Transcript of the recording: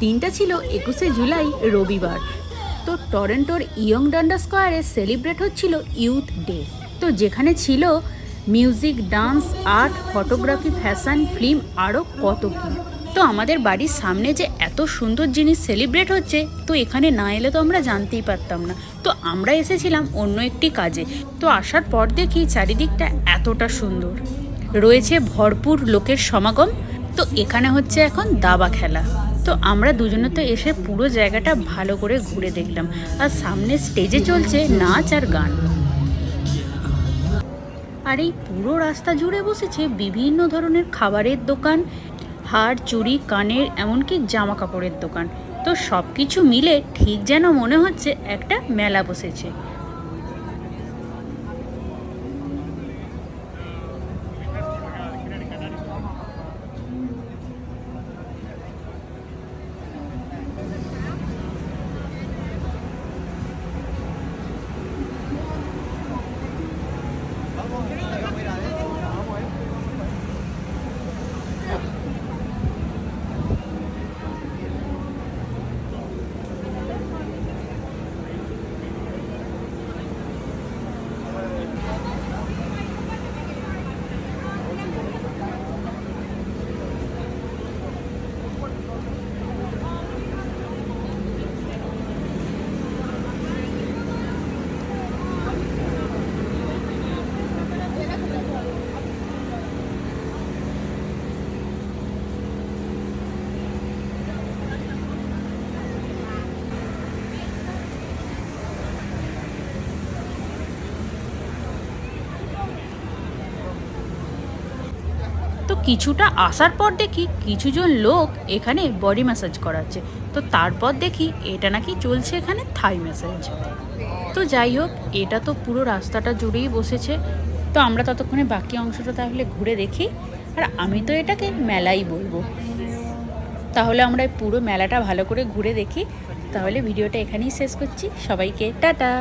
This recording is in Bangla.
দিনটা ছিল একুশে জুলাই, রবিবার। তো টরেন্টোর ইয়ং ডান্ডা স্কোয়ারে সেলিব্রেট হচ্ছিল ইউথ ডে। তো যেখানে ছিল music, dance, art, photography, fashion, film আরও কত কী। তো আমাদের বাড়ির সামনে যে এত সুন্দর জিনিস সেলিব্রেট হচ্ছে, তো এখানে না এলে তো আমরা জানতেই পারতাম না। তো আমরা এসেছিলাম অন্য একটি কাজে। তো আসার পর দেখি চারিদিকটা এতটা সুন্দর। রয়েছে ভরপুর লোকের সমাগম। তো এখানে হচ্ছে এখন দাবা খেলা। তো আমরা দুজনে তো এসে পুরো জায়গাটা ভালো করে ঘুরে দেখলাম। আর সামনে স্টেজে চলছে নাচ আর গান। আর এই পুরো রাস্তা জুড়ে বসেছে বিভিন্ন ধরনের খাবারের দোকান হার চুড়ি, কানের, এমনকি জামা কাপড়ের দোকান। তো সব কিছু মিলে ঠিক যেন মনে হচ্ছে একটা মেলা বসেছে। তো কিছুটা আসার পর দেখি কিছুজন লোক এখানে বডি ম্যাসাজ করাচ্ছে। তো তারপর দেখি এটা নাকি চলছে এখানে থাই ম্যাসাজ তো যাই হোক, এটা তো পুরো রাস্তাটা জুড়েই বসেছে। তো আমরা ততক্ষণে বাকি অংশটা তাহলে ঘুরে দেখি। আর আমি তো এটাকে মেলাই বলব। তাহলে আমরা পুরো মেলাটা ভালো করে ঘুরে দেখি। তাহলে ভিডিওটা এখানেই শেষ করছি। সবাইকে টাটা!